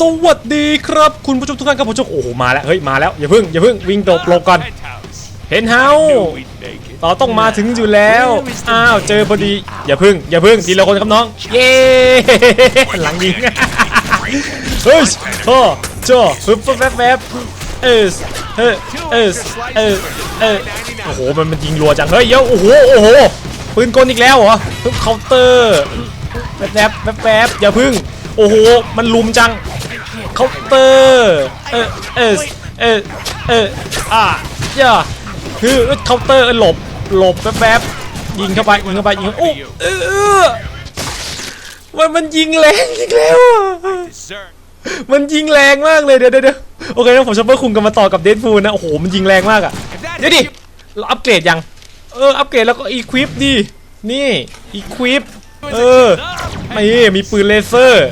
สวัสดีครับ คุณผู้ชมทุกท่านครับผมชมโอ้โหมาแล้วเฮ้ยมาแล้วอย่าเพิ่งอย่าเพิ่งวิ่งตบหลบก่อนเห็นเฮาต่อต้องมาถึงอยู่แล้วอ้าวเจอพอดีอย่าพึ่งอย่าพึ่งทีละคนครับน้องเย้หลังยิงเฮ้ยโอ้โจ้ปึ๊บปึ๊บแป๊บแป๊บเอสเออเอสเออเออโอ้โหมันมันยิงรัวจังเฮ้ยเดี๋ยวโอ้โหโอ้โหปืนกลอีกแล้วเหรอเคาน์เตอร์แป๊บแป๊บแป๊บแป๊บอย่าพึ่งโอ้โห มันลุมจัง เคาน์เตอร์เออเอสเออเอออะย่าคือเคาน์เตอร์หลบหลบแป๊บแป๊บยิงเข้าไปยิงเข้าไปยิงโอ้เออมันมันยิงแรงอีกแล้วอะมันยิงแรงมากเลยเดี๋ยวเดี๋ยวเดี๋ยวโอเคนะผมชอปเปอร์คุงกันมาต่อกับเดดพูลนะโอ้โหมันยิงแรงมากอะเดี๋ยวดิเราอัปเกรดยังเอออัปเกรดแล้วก็อีควิปดินี่อีควิปเออนี่มีปืนเลเซอร์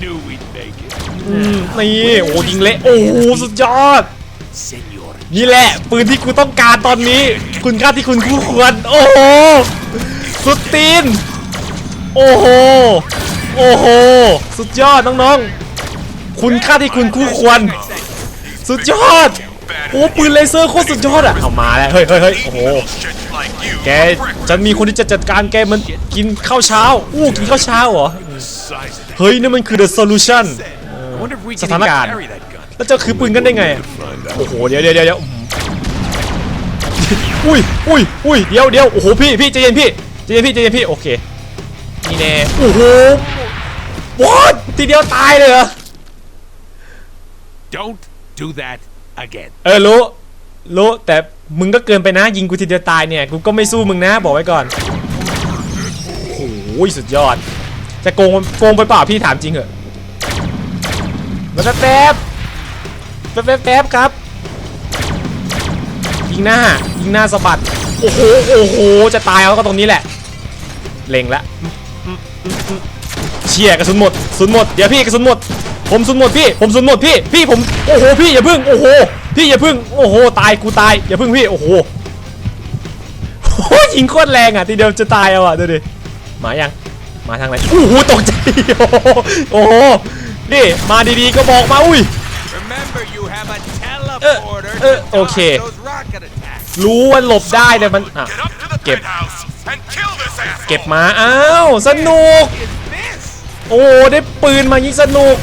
อืมนี่โอ้ยิงเละโอ้โหสุดยอด นี่แหละ ปืนที่กูต้องการตอนนี้ คุณค่าที่คุณคู่ควร โอ้โห สุดตีน โอ้โห โอ้โห สุดยอดน้องๆ คุณค่าที่คุณคู่ควร สุดยอด โอ้ปืนเลเซอร์โคตรสุดยอดอะเอามาแล้ว เฮ้ยเฮ้ยเฮ้ยโอ้โห แกฉันมีคนที่จะจัดการแกมันกินข้าวเช้า อู้กินข้าวเช้าเหรอ เฮ้ยนี่มันคือ the solution that. I wonder if we can สถานการณ์ carry that gun. แล้วจะคือปืนกันได้ไง Find out. โอ้โหเดี๋ยวเดี๋ยวเดี๋ยวเดี๋ยวอุ้ยอุ้ยอุ้ยเดี๋ยวเดี๋ยวโอ้โห พี่พี่ใจเย็นพี่ใจเย็นพี่ใจเย็นพี่ โอเค นี่แน่ โอ้โหวอดทีเดียวตายเลยเหรอ Don't do that again. เออรู้รู้แต่มึงก็เกินไปนะ ยิงกูทีเดียวตายเนี่ย กูก็ไม่สู้มึงนะ บอกไว้ก่อน โอ้โหสุดยอด จะโกงโกงไปเปล่าพี่ถามจริงเหอะ แป๊บแป๊บแป๊บแป๊บแป๊บครับ ยิงหน้า ยิงหน้าสะบัด โอ้โห โอ้โห จะตายแล้วก็ตรงนี้แหละ เล็งละเชี่ยกระสุนหมดกระสุนหมด เดี๋ยวพี่กระสุนหมด ผมสุนหมดพี่ ผมสุนหมดพี่ พี่ผม โอ้โห พี่อย่าพึ่ง โอ้โห พี่อย่าพึ่ง โอ้โห ตายกูตาย อย่าพึ่งพี่ โอ้โหโอ้ยิงโคตรแรงอะ ทีเดียวจะตายเอาอะดูดิ มายัง มาทางไหน โอ้โห ตกใจ โอ้โหโอ้โห นี่มาดีๆก็บอกมาอุ้ย Remember, you have a Uh, teleporter uh, to dodge okay. those rocket attacks. รู้ว่าหลบได้แต่มันอะ Get up to the Get- penthouse and kill this asshole. เก็บมาอ้าวสนุก Is this? โอ้โหได้ปืนมายิงสนุก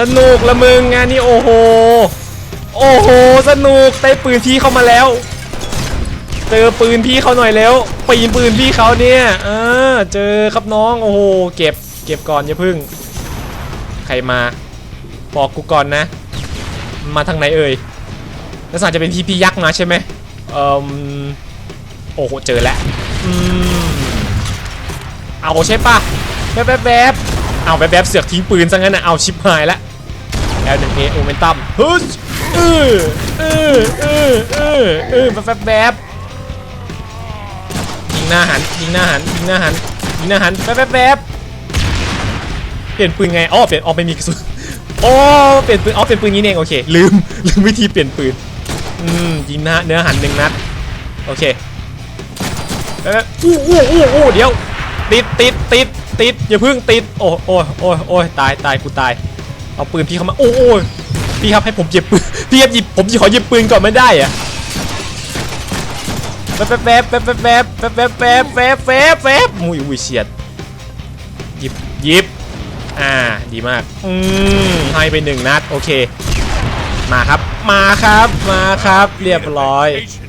สนุกละมึงงานนี้โอ้โหโอ้โหสนุกได้ปืนพี่เข้ามาแล้วเจอปืนพี่เขาหน่อยแล้วปีนปืนพี่เขาเนี่ยเออเจอครับน้องโอ้โหเก็บเก็บก่อนอย่าพึ่งใครมา บอกกูก่อนนะ มาทางไหนเอ่ยลักษณะจะเป็นพี่พี่ยักษ์มาใช่ไหมเอ่อโอ้โหเจอแล้วอืมเอาใช่ปะแป๊บแป๊บแป๊บเอาแป๊บแป๊บเสือกทิ้งปืนซะงั้นนะเอาชิปหายละ L1A โอเมนตัมฮึชเออเออเออเออเออแป๊บแป๊บแป๊บยิงหน้าหันยิงหน้าหันยิงหน้าหันยิงหน้าหันแป๊บแป๊บแป๊บ ลี่ยนปืนไงอ๋อเปลี่ยนอ๋อไม่มีกระสุนอ๋อเปลี่ยนปืนอ๋อเปลี่ยนปืนนี้เองโอเคลืมลืมวิธีเปลี่ยนปืนอืมยิงหน้าเนื้อหันหนึ่งนัดโอเคแป๊บแป๊บอู้อู้อู้อู้เดี๋ยวติดติดติดติดอย่าเพึ่งติดโอ้โอ้โอ้โอ้ยตายตายกูตายเอาปืนพี่เข้ามาโอ้โอ้ยพี่ครับให้ผมหยิบปืนพี่ครับหยิบผมขอหยิบปืนก่อนไม่ได้อะแป๊บแป๊บแป๊บแป๊บแป๊บแป๊บแป๊บแป๊บแป๊บแป๊บแป๊บมุ้ยอุ้ยเฉียดหยิบหยิบ อ่า ดีมาก อืมให้ไปหนึ่งนัด โอเค มาครับ มาครับ มาครับ เรียบร้อย Patient.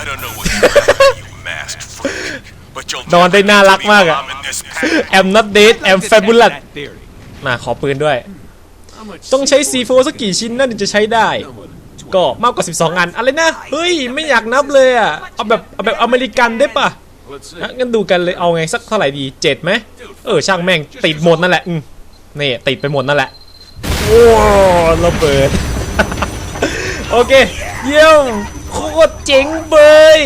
I don't know what you're you masked freak, but you'll นอนได้ never น่า get to รัก be มากอะ mom in this pack. I'm not dead I'm Let's fabulous test that theory. มาขอปืนด้วย How much ต้องใช้ C4 สักกี่ชิ้นนั่นถึงจะใช้ได้ ก็มากกว่า 12 อัน อะไรนะ เฮ้ย ไม่อยากนับเลยอะเอาแบบ เอาแบบอเมริกันได้ปะอะ งั้นดูกันเลยเอาไงสักเท่าไหร่ดีเจ็ดไหมเออช่างแม่งติดหมดนั่นแหละอืมนี่ติดไปหมดนั่นแหละโอ้ระเบิดโอเค เยี่ยมโคตรเจ๋งเบย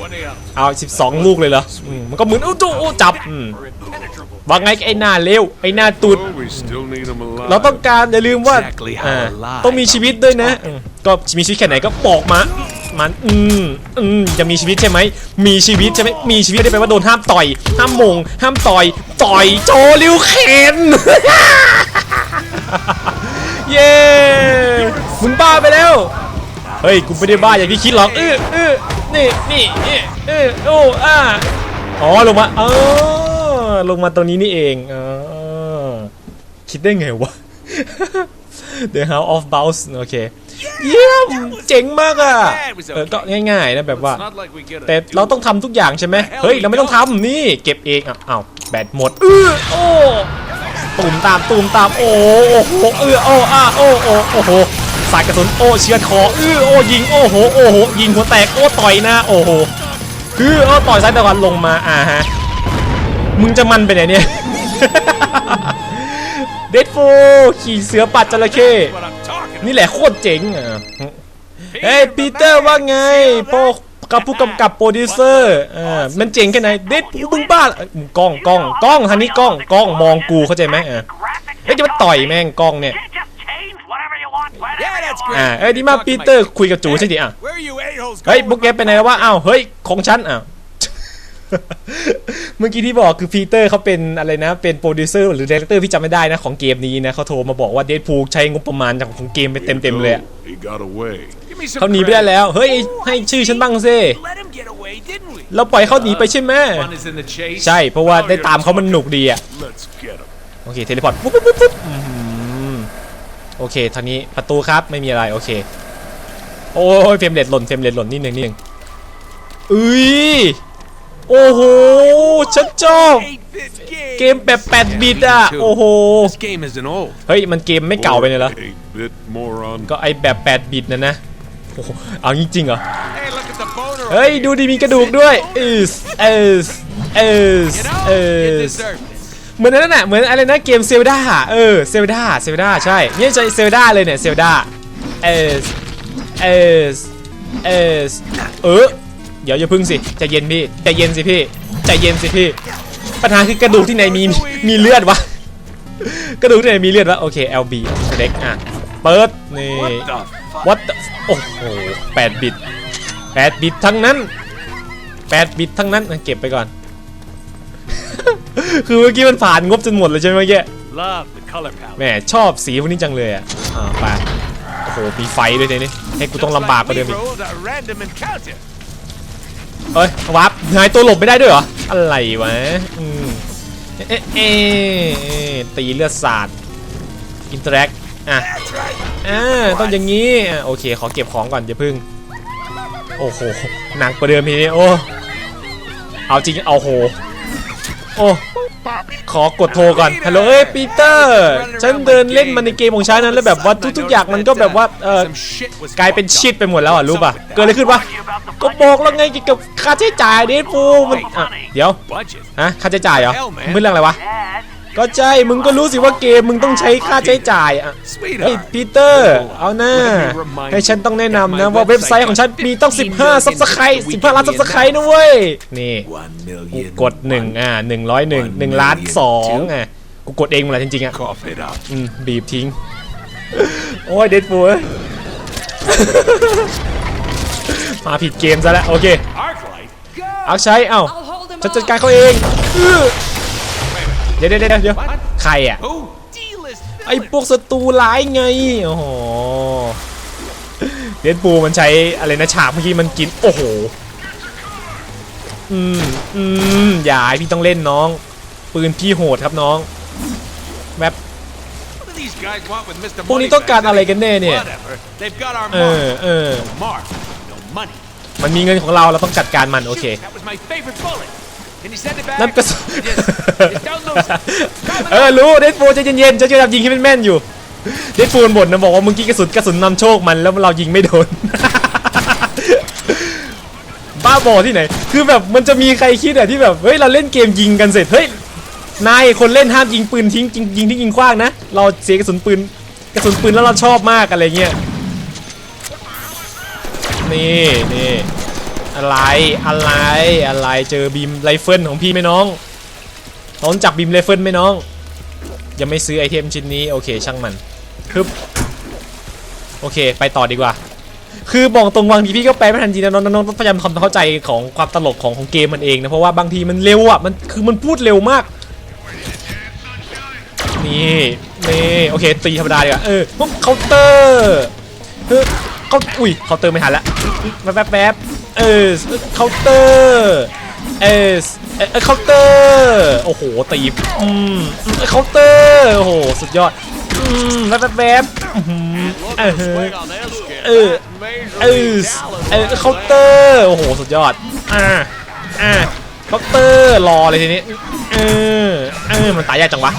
What do you else? เอา12 ลูกเลยเหรออืมมันก็เหมือนอู้จูอู้จับอืมว่าไงไอ้หน้าเลวไอ้หน้าตุด We still need them alive. เราต้องการอย่าลืมว่า Exactly how อ่า alive ต้องมีชีวิตด้วยนะอืมก็มีชีวิตแค่ไหนก็บอกมา มันอืมอืมจะมีชีวิตใช่ไหมมีชีวิตใช่ไหมมีชีวิตได้แปลว่าโดนห้ามต่อย ห้ามมง ห้ามต่อย ต่อยโจลิวเคนเย้มึงบ้าไปแล้วเฮ้ยกูไม่ได้บ้าอย่างที่คิดหรอกเออเออนี่นี่นี่เออโอ้อ่าอ๋อลงมาเออลงมาตรงนี้นี่เองอ๋อคิดได้ไงวะ The House of Bounce โอเค เยี่ยมเจ๋งมากอะเออก็ง่ายๆนะแบบว่า It's not like we get a แต่เราต้องทำทุกอย่างใช่ไหมเฮ้ยเราไม่ต้องทำนี่เก็บเองอะอ้าวแบตหมดเออโอ้ตูมตามตูมตามโอ้โอ้โหเออโอ้อ่าโอ้โอ้โอ้โหสายกระสุนโอ้เชือดคอเออโอ้ยิงโอ้โหโอ้โหยิงหัวแตกโอ้ต่อยหน้าโอ้โหคือโอ้ต่อยซ้ายตะวันลงมาอ่าฮะมึงจะมันไปไหนเนี่ยเดดโฟขี่เสือปัดจระเข้ what I'm talking นี่แหละโคตรเจ๋งอะเฮ้ยปีเตอร์ว่าไงพ่อกับผู้กำกับโปรดิวเซอร์อ่ามันเจ๋งแค่ไหนเด็ดมึงบ้าเอ้ยมึงกล้องกล้องกล้องทางนี้กล้องกล้องมองกูเข้าใจไหมอะเฮ้ยจะมาต่อยแม่งกล้องเนี่ย Just change whatever you want, Yeah, that's great. อ่าเอ้ยดีมากปีเตอร์คุยกับจูใช่ดิอะ Where are you a-holes เฮ้ย going พวกแกไปไหนแล้ววะอ้าวเฮ้ยของฉันอ้าว เมื่อกี้ที่บอกคือปีเตอร์เขาเป็นอะไรนะ เป็นโปรดิวเซอร์หรือดีเรคเตอร์พี่จำไม่ได้นะของเกมนี้นะเขาโทรมาบอกว่าเดดพูใช้งบประมาณจากของเกมไปเต็มๆเลยอะ He got away. Give me some เขาหนีไปได้ credit. แล้ว เฮ้ย ให้ชื่อฉันบ้างสิ Let him get away, didn't we? เราปล่อยเขาหนีไปใช่ไหม Fun is in the chase. ใช่ เพราะว่าได้ตามเขามันหนุกดีอะ Let's get him. โอเค เทเลพอร์ตปุ๊บปุ๊บปุ๊บปุ๊บอื้อหือโอเคทางนี้ประตูครับไม่มีอะไร โอเค โอ้ยเฟรมเรทหล่นเฟรมเรทหล่นนิดนึงนิดนึงอุ้ย โอ้โหฉันชอบ Hate this game. เกมแบบ8บิตอะ โอ้โห This game isn't old. เฮ้ย มันเกมไม่เก่าไปเลยเหรอ 8-bit moron. ก็ไอแบบ8บิตนะนะโอ้โหเอาจริงๆเหรอ Hey, look at the boner. เฮ้ย ดูดิมีกระดูกด้วยเอสเอสเอส You know, เอ you ส deserve this. เหมือนนั่นน่ะเหมือนอะไรนะเกมเซลดาเออเซลดาเซลดาใช่เนี่ยใช่เซลดาเลยเนี่ยเซลดาเอสเอสเอสเออ เดี๋ยวอย่าพึ่งสิใจเย็นพี่ใจเย็นสิพี่ใจเย็นสิพี่ ปัญหาคือกระดูกที่ไหนมีมีเลือดวะ กระดูกที่ไหนมีเลือดวะโอเค LB เล็กอะเปิดนี่ What the fuck? what the โอ้โห8บิต8บิตทั้งนั้น8บิตทั้งนั้นเก็บไปก่อน คือเมื่อกี้มันผ่านงบจนหมดเลยใช่ไหมเมื่อกี้ Love the color palette. แหมชอบสีพวกนี้จังเลยอะอ่าไปโอ้โหมีไฟด้วยเนี่ยนี่ให้กูต้องลำบากกว่าเดิมอีก เอ้ยวับหายตัวหลบไม่ได้ด้วยเหรอ อะไรวะอืมเอ๊ะเอ๊ะตีเลือดสาดอินเตอร์แอคอะอ่าต้องอย่างงี้โอเค ขอเก็บของก่อนอย่าพึ่ง โอ้โหหนักกว่าเดิมทีนี้โอ้เอาจริงเอาโห โอ้ ขอกดโทรก่อน ฮัลโหลเอ้ยปีเตอร์ ฉันเดินเล่นมันในเกมของฉันนั้นแล้วแบบว่าทุกๆอย่างมันก็แบบว่า เออกลายเป็นชิดไปหมดแล้วอะรู้ป่ะ เกิดอะไรขึ้นวะ ก็บอกแล้วไงเกี่ยวกับค่าใช้จ่ายเดฟูมันอะเดี๋ยว ฮะ ค่าใช้จ่ายเหรอมึนเรื่องอะไรวะ ก็ใช่ มึงก็รู้สิว่าเกมมึงต้องใช้ค่าใช้จ่ายอะเฮ้ย Sweetheart. ปีเตอร์ เอาหน้า ให้ฉันต้องแนะนำนะว่าเว็บไซต์ของฉันมีต้อง 15ซับสไครต์15 ล้านซับสไครต์นะเว้ย นี่ One กู million. กดหนึ่งอะหนึ่งร้อยหนึ่งหนึ่งล้านสองอะ กูกดเองหมดแหละจริงๆ อะ Cough it out. อืมบีบทิ้ง โอ้ยเดดฟูมาผิดเกมซะแล้ว โอเค Arclight. Go. เอาใช้ เอ้า I'll hold him จะจัด off. การเขาเองอื้อ เดี๋ยวเดี๋ยวเดี๋ยวเดี๋ยวใครอะ Who? D-list. ไอ้พวกศัตรูร้ายไงโอ้โหเดนปูมันใช้อะไรนะฉากเมื่อกี้มันกินโอ้โหอืมอืมอย่าให้พี่ต้องเล่นน้อง ปืนพี่โหดครับน้องแบบ What do these guys want with Mr. พวกนี้ต้องการอะไรกันแน่เนี่ย Whatever. They've got our เออ mark. เออ Mark. No money. มันมีเงินของเราเราต้องจัดการมันโอเค Shoot, that was my favorite bullet. Can you send it back? นั่นกระสุน Just, just don't lose it. เออรู้เดนปูใจเย็นๆจะจะยิงให้แม่นๆอยู่เดนปูนบ่นนะบอกว่าเมื่อกี้กระสุนกระสุนนำโชคมันแล้วเรายิงไม่โดนบ้าบอที่ไหน คือแบบมันจะมีใครคิดอะที่แบบเฮ้ยเราเล่นเกมยิงกันเสร็จเฮ้ยนายคนเล่นห้ามยิงปืนทิ้งยิงยิงที่ยิงขว้างนะ เราเสียกระสุนปืนกระสุนปืนแล้วเราชอบมากอะไรเงี้ยนี่นี่ อะไรอะไรอะไรเจอบีมไรเฟิลของพี่ไหมน้องน้องจับบีมไรเฟิลไหมน้อง ยังไม่ซื้อไอเทมชิ้นนี้โอเคช่างมันฮึบโอเค ไปต่อดีกว่า คือบอกตรงบางทีพี่ก็แปลไม่ทันจริงนะน้องน้องต้องพยายามทำความเข้าใจของความตลกของของเกมมันเองนะเพราะว่าบางทีมันเร็วอะมันคือมันพูดเร็วมากนี่นี่โอเคตีธรรมดาดีกว่าเออปุ๊บเคาน์เตอร์เออเขาอุ้ยเคาน์เตอร์ไม่ทันละแบแป๊บแป๊บ เอสเคาน์เตอร์เอสเคาน์เตอร์โอ้โหตีอืมเคาน์เตอร์โอ้โหสุดยอดอืมแบบแบบเออเออเออเคาน์เตอร์โอ้โหสุดยอดอ่าอ่าเคาน์เตอร์รอเลยทีนี้เออเออมันตายยากจังวะ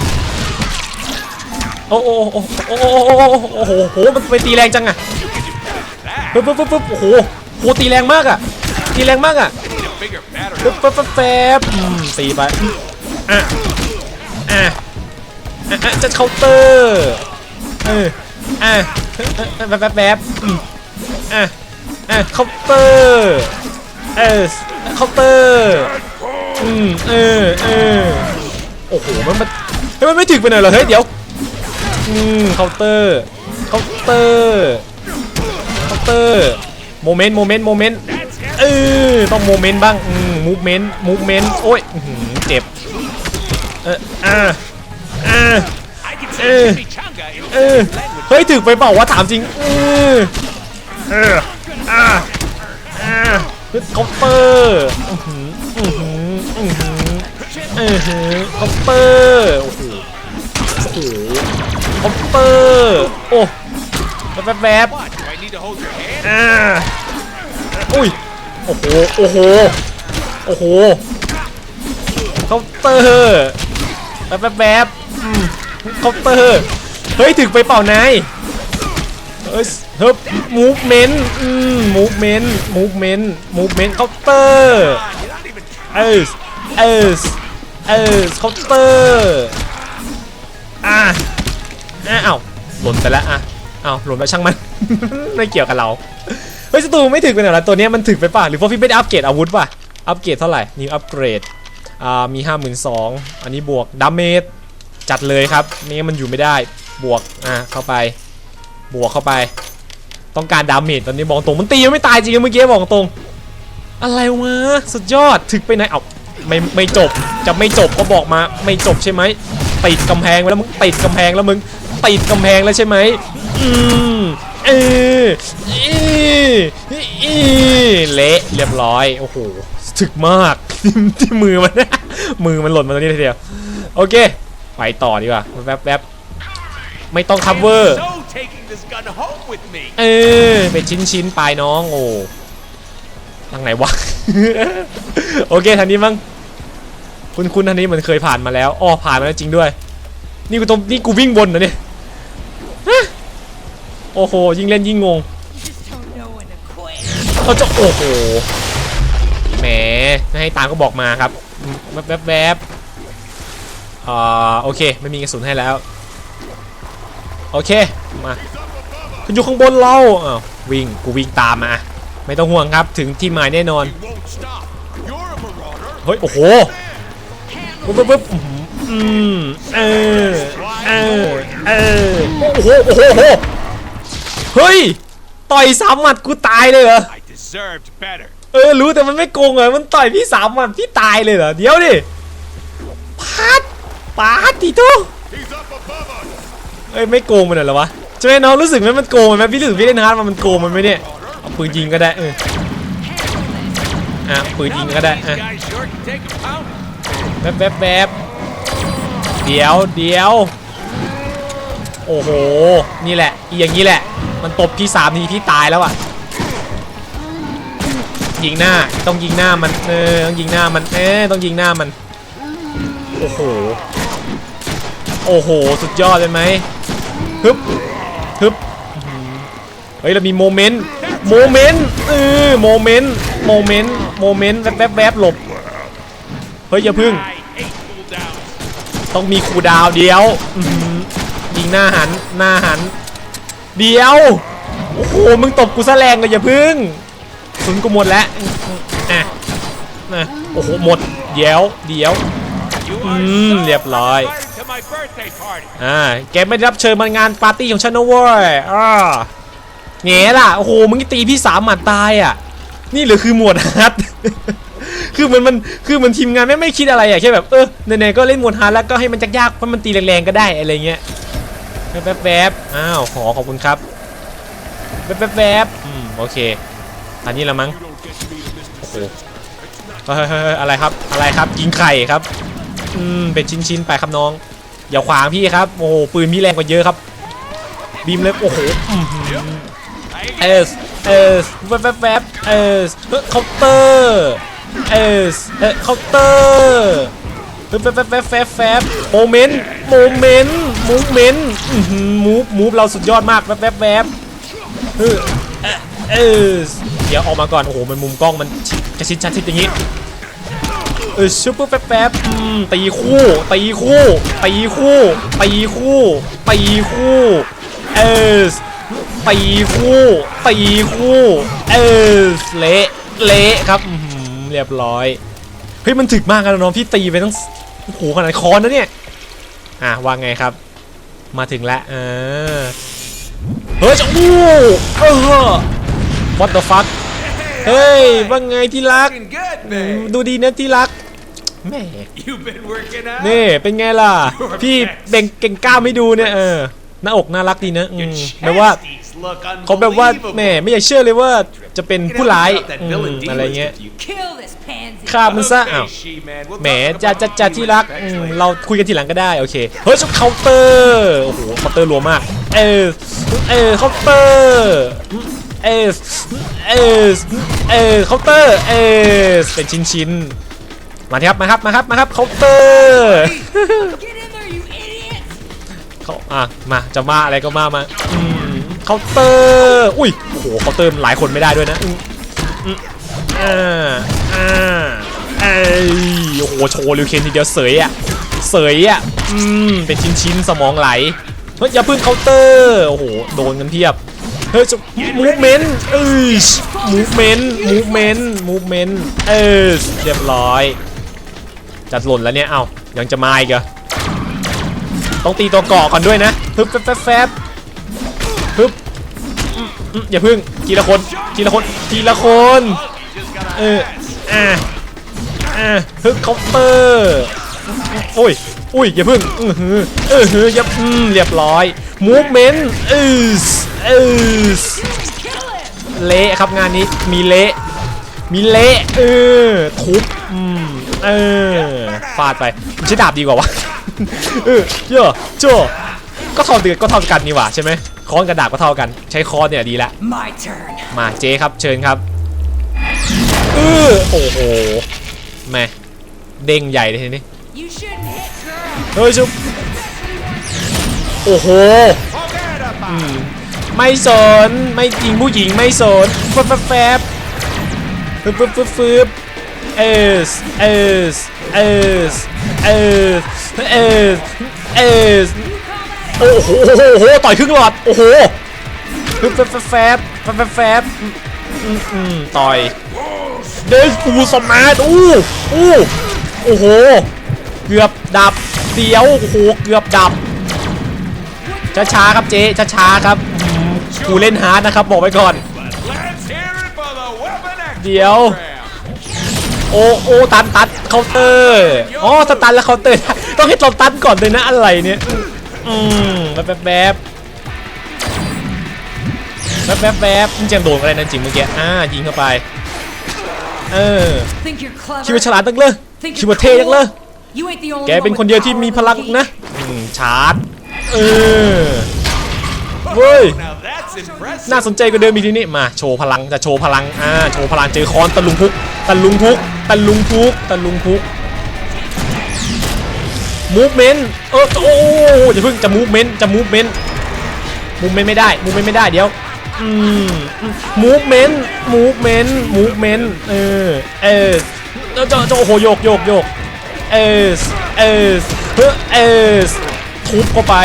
โอ้โหโอ้โหโอ้โหมันไปตีแรงจังอะปึ๊บปึ๊บปึ๊บโอ้โห โหตีแรงมากอะตีแรงมากอะ Need a bigger battery. ปึ๊บแฟบตีไปอะอะอะจะเคาน์เตอร์เอออะแป๊บแป๊บแป๊บอะอะเคาน์เตอร์เออเคาน์เตอร์อืมเออเออโอ้โหมันมันเฮ้ยมันไม่ถึงไปไหนเหรอเฮ้ยเดี๋ยวอืมเคาน์เตอร์เคาน์เตอร์เคาน์เตอร์ โมเมนต์โมเมนต์โมเมนต์เออต้องโมเมนต์บ้างมูฟเมนต์มูฟเมนต์โอ้ยเจ็บเอออ่าอ่า I can Eh. say chimichanga in เออเฮ้ยถึงไปเปล่าวะถามจริงเออเอออ่าอ่าคือเคาน์เตอร์อือหืออือหืออืออหือเคาน์เตอร์โอ้โหโอ้โหเคาน์เตอร์โอ้แป๊บแป๊บ What? Do I need to hold your hand? อ่า อุ้ย โอ้โห โอ้โห โอ้โหเคาน์เตอร์แป๊บแป๊บแป๊บอืมเคาน์เตอร์ เฮ้ย ถึงไปเปล่านายเฮ้ยเฮ้ย movement อืม movement movement movement เคาน์เตอร์ You're not even เออเออเออเคาน์เตอร์อะอ้าวหล่นไปแล้วอะอ้าวหล่นไปช่างมัน ไม่เกี่ยวกับเรา เฮ้ยศัตรูไม่ถึงไปไหนละตัวเนี้ยมันถึงไปป่ะหรือพวกพี่ไม่ได้อัปเกรดอาวุธป่ะอัปเกรดเท่าไหร่นิวอัปเกรดอ่ามี 52,000อันนี้บวกดาเมจจัดเลยครับไม่มันอยู่ไม่ได้บวกอะเข้าไป บวกเข้าไป ต้องการดาเมจตอนนี้บอกตรงมันตียังไม่ตายจริงเมื่อกี้บอกตรง อะไรวะสุดยอดถึกไปไหนเอาไม่ไม่จบจะไม่จบก็บอกมาไม่จบใช่ไหมติดกำแพงไว้แล้วมึงติดกำแพงแล้วมึงติดกำแพงแล้วใช่ไหมอืม เออเออเออเละเรียบร้อย โอ้โหถึกมากที่มือมัน มือมันหล่นมาตรงนี้ทีเดียว โอเค ไปต่อดีกว่าแป๊บแป๊บไม่ต้อง cover so taking this gun home with me. เออเป็นชิ้นชิ้นๆไปน้อง โอ้ทางไหนวะ โอเคทางนี้มั้งคุณคุณทางนี้เหมือนเคยผ่านมาแล้ว อ้อผ่านมาแล้วจริงด้วย นี่กูต้องนี่กูวิ่งบนนะเนี่ย โอ้โห ยิ่งเล่นยิ่งงงเขาจะโอ้โห แหมไม่ให้ตามก็บอกมาครับแวบแวบแวบอ่าโอเค ไม่มีกระสุนให้แล้ว โอเค มาคุณอยู่ข้างบนเราอ้าววิ่ง กูวิ่งตามมา ไม่ต้องห่วงครับ ถึงที่หมายแน่นอน เฮ้ย โอ้โหปึ๊บปึ๊บปึ๊บอืมเออ เออ เออ โอ้โห โอ้โหโอ้โห เฮ้ย ต่อยสามหมัดกูตายเลยเหรอ I deserved better. เออรู้แต่มันไม่โกงเหรอมันต่อยพี่สามหมัดพี่ตายเลยเหรอ เดี๋ยวดิปาดปาดทีทุเอ้ยไม่โกงมันเหรอวะใช่ไหมน้องรู้สึกไหมมันโกงมันไหมพี่รู้สึกพี่เล่นฮาร์ดมันมันโกงมันไหมเนี่ยเอาปืนยิงก็ได้เอออะปืนยิง Now ก็ that ได้ these อะ guys sure can take a pound. แป๊บแป๊บแป๊บเดี๋ยวเดี๋ยว โอ้โห นี่แหละอีอย่างนี้แหละ มันตบพี่สามทีพี่ตายแล้วอะยิงหน้าต้องยิงหน้ามันเออต้องยิงหน้ามันเออต้องยิงหน้ามันโอ้โหโอ้โหสุดยอดเลยไหมฮึบฮึบเฮ้ยเรามีโมเมนต์โมเมนต์เออโมเมนต์โมเมนต์โมเมนต์แวบแวบแวบหลบเฮ้ยอย่าพึ่ง ต้องมีครูดาวเดียวยิงหน้าหันหน้าหัน เดียว โอ้โห มึงตบกูซะแรงเลยอย่าพึ่งสุนกูหมดแล้วอะนะโอ้โห หมด เดี๋ยว เดี๋ยว You Mm, are so เรียบร้อย อ่า แกไม่ได้รับเชิญมางานปาร์ตี้ของฉันนะเว้ย อ่าแง่ล่ะ โอ้โห มึงตีพี่สามหมัดตายอะ นี่เหรือคือหมวดฮาร์ดคือมันมันคือมันทีมงานไม่ไม่คิดอะไรอะแค่แบบเออไหนๆก็เล่นหมวดฮาร์ดแล้วก็ให้มันยากๆเพราะมันตีแรงๆก็ได้อะไรเงี้ย แป๊บอ้าวขอขอบคุณครับแป๊บๆอืมโอเคอันนี้ละมั้งโอ้โหอะไรครับอะไรครับยิงไข่ครับอืมเป็นชิ้นๆไปครับน้องอย่าขวางพี่ครับโอ้โหปืนพี่แรงกว่าเยอะครับบีมเลยโอ้โหอื้อหือเอสเอสแวบแวบแวบเอสเคาน์เตอร์เอสเฮ้ยเคาน์เตอร์ แวบแวบแวบแวบแวบแวบโมเมนต์โมเมนต์มูฟเมนต์มูฟมูฟเราสุดยอดมากแวบแวบแวบเออเอสเดี๋ยวออกมาก่อนโอ้โหมันมุมกล้องมันกระชิดชัดชิดอย่างงี้เออชุบปุ๊บแป๊บแป๊บตีคู่ตีคู่ตีคู่ตีคู่ตีคู่เออตีคู่ตีคู่เออเละเละครับเรียบร้อย เฮ้ยมันถึกมากนะน้องพี่ตีไปตั้งโอ้โหขนาดคอนนะเนี่ยอะว่าไงครับ มาถึงแล้วเออเฮ้ยจะอู้เออ what the fuck เฮ้ยว่าไงที่รัก ดูดีนะที่รักแม่นี่เป็นไงล่ะ พี่เบ่งเก่งกล้าไม่ดูเนี่ยเออหน้าอกน่ารักดีนะอื Your มแบบว่า เขาแบบว่า unbelievable. แหม่ไม่อยากเชื่อเลยว่าจะเป็นผู้ร้ายอืมอะไรเงี้ย Kill this pansy. ฆ่ามันซะอ้าว Okay, she, man. We'll แหม talk จะ about จะ all จะ you ที่รัก respect อืม later. เราคุยกันทีหลังก็ได้โอเคเฮ้ยเคาน์เตอร์โอ้โหเคาน์เตอร์รัวมาก เออเออเคาน์เตอร์เออเออเออเคาน์เตอร์เออเป็นชิ้นชิ้นๆมาครับมาครับมาครับมาครับเคาน์เตอร์ Get in there, you idiot! เขาอะมาจะมาอะไรก็มามาอืม เคาน์เตอร์อุ้ยโอ้โหเคาน์เตอร์หลายคนไม่ได้ด้วยนะอืมอืมอ่าอ่าเอ้ยโอ้โหโชว์ลิวเคนทีเดียวเสยอะเสยอะอืมเป็นชิ้นชิ้นๆสมองไหลเฮ้ยอย่าเพิ่งเคาน์เตอร์โอ้โหโดนกันเพียบเฮ้ยจะมูฟเมนต์เอ้ยมูฟเมนต์มูฟเมนต์มูฟเมนต์เออเรียบร้อยจัดหล่นแล้วเนี่ยเอ้ายังจะมาอีกเหรอต้องตีตัวเกาะก่อนด้วยนะฮึบแฟบแฟบ แฟบฮึบอย่าพึ่งทีละคนทีละคนทีละคนเอออ่าอ่าฮึบเคาน์เตอร์โอ้ยอุ้ยอย่าพึ่งเออหือเออหืออย่าเรียบร้อยมูฟเมนต์เออเออเละครับงานนี้มีเละมีเละเออทุบอืมเออฟาดไปใช้ดาบดีกว่าวะเออเยอะโจก็ท่าเดือก็ท่ากันนี่หว่าใช่ไหม ค้อนกับดาบก็เท่ากัน ใช้ค้อนเนี่ยดีละ My turn. มาเจครับเชิญครับเออโอ้โหแม่เด้งใหญ่เลยทีนี้ You shouldn't hit girls. เฮ้ยชุบโอ้โห Forget about it. ไม่สนไม่ยิงผู้หญิงไม่สนแฟบแฟบแฟบฟึบฟึบฟึบฟึบเอสเอสเอสเอสเอสเอส โอ้โหโอ้โหโอ้โหต่อยครึ่งหลอดโอ้โหฟึบแฟบแฟบแฟบแฟบแฟบอืมอืมต่อยเดสปูสมาร์ทอู้อู้โอ้โห เกือบดับเดียวโอ้โหเกือบดับช้าๆครับเจ๊ช้าๆครับอืมกูเล่นฮาร์ดนะครับบอกไว้ก่อน เดี๋ยว โอ้โอ้ตันตันเคาน์เตอร์อ๋อสตันแล้วเคาน์เตอร์ต้องให้เราตันก่อนเลยนะอะไรเนี่ย อืมแบบแบบแบบแบบแบบแบบจริงๆโดนอะไรนั่นจริงเมื่อกี้อ่ายิงเข้าไป เออ Think you're clever? คิดว่าฉลาดตั้งเลย Think คิด you're ว่าเท่จังเลย You ain't the only แก one เป็น with คนเดียวที่ power มี in พ one ลัง piece. นะ อืมชาร์จ เออเว้ย Now that's impressive. น่าสนใจกว่าเดิมอีกทีนี้มาโชว์พลังจะโชว์พลังอ่าโชว์พลังเจอคอนตะลุงพุกตะลุงพุกตะลุงพุกตะลุงพุก มูฟเมนต์เออโอ้อย่าเพิ่งจะมูฟเมนต์จะมูฟเมนต์มูฟเมนต์ไม่ได้มูฟเมนต์ไม่ได้เดี๋ยวอืมมูฟเมนต์มูฟเมนต์มูฟเมนต์เออเออเจ้าเจ้าโอ้โหโยกโยกโยกเออเออเฮ้อเออทุบเข้าไป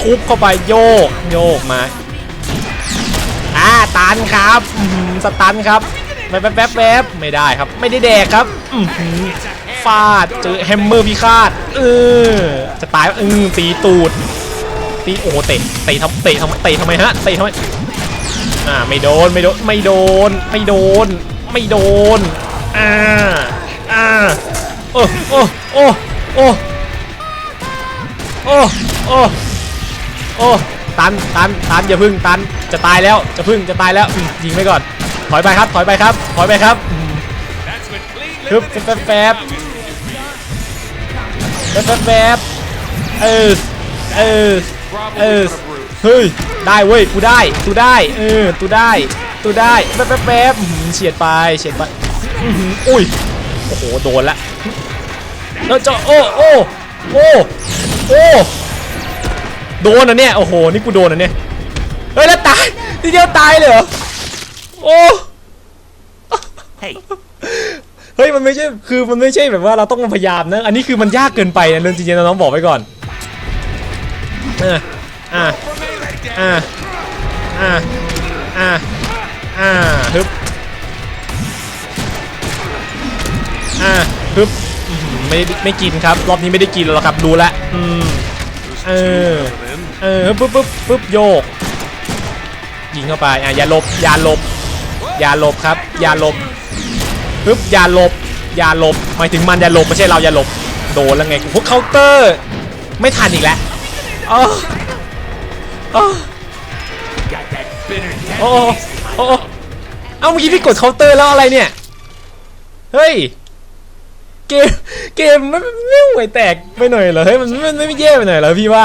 ทุบเข้าไปโยกโยกมาอ่าตันครับสตันครับแวบแวบแวบแวบไม่ได้ครับ ไม่ได้แดกครับอื้อหือ ฟาด เจอแฮมเมอร์พิฆาตเออจะตายอือตีตูด ตีโอ้เตะเตะทำเตะทำเตะทำไมฮะเตะทำไมอ่าไม่โดนไม่โดนไม่โดนไม่โดนไม่โดนอ่าอ่าโอ้โอ้โอ้โอ้โอ้โอ้โอ้ตันตันตันอย่าพึ่งตันจะตายแล้วจะพึ่งจะตายแล้วยิงไปก่อน ถอยไปครับถอยไปครับ ถอยไปครับฮึบแฟบ แฟบแฟบแฟบแฟบเออ เออ เออ เฮ้ย ได้เว้ย กูได้ กูได้ เออ กูได้ กูได้แฟบแฟบแฟบอื้อหือเฉียดไป เฉียดไปอื้อหืออุ้ย โอ้โห โดนละแล้วจะโอ้ โอ้ โอ้ โอ้ โดนอะเนี่ย โอ้โห นี่กูโดนอะเนี่ย เฮ้ย แล้วตายทีเดียวตายเลยเหรอ โอ้ Hey, เฮ้ยมันไม่ใช่คือมันไม่ใช่แบบว่าเราต้องพยายามนะ อันนี้คือมันยากเกินไปนะเรื่องจริงๆน้องบอกไว้ก่อนอ่าอ่า for melee damage. อ่าอ่าอ่าอ่าฮึบอ่าฮึบไม่ไม่กินครับ รอบนี้ไม่ได้กินแล้วครับรู้แลอืมเออเออปึ๊บปึ๊บปึ๊บโยกยิงเข้าไปอะอย่าลบอย่าลบอย่าลบครับ อย่าลบ ปึ๊บอย่าหลบอย่าหลบหมายถึงมันอย่าหลบไม่ใช่เราอย่าหลบโดนแล้วไงพวกเคาน์เตอร์ไม่ทันอีกแล้วโอ้โอ้โอ้เอ้าเมื่อกี้พี่กดเคาน์เตอร์แล้วอะไรเนี่ยเฮ้ยเกมเกมไม่ไม่ห่วยแตกไปหน่อยเหรอเฮ้ยมันไม่ไม่ไม่แย่ไปหน่อยเหรอพี่ว่า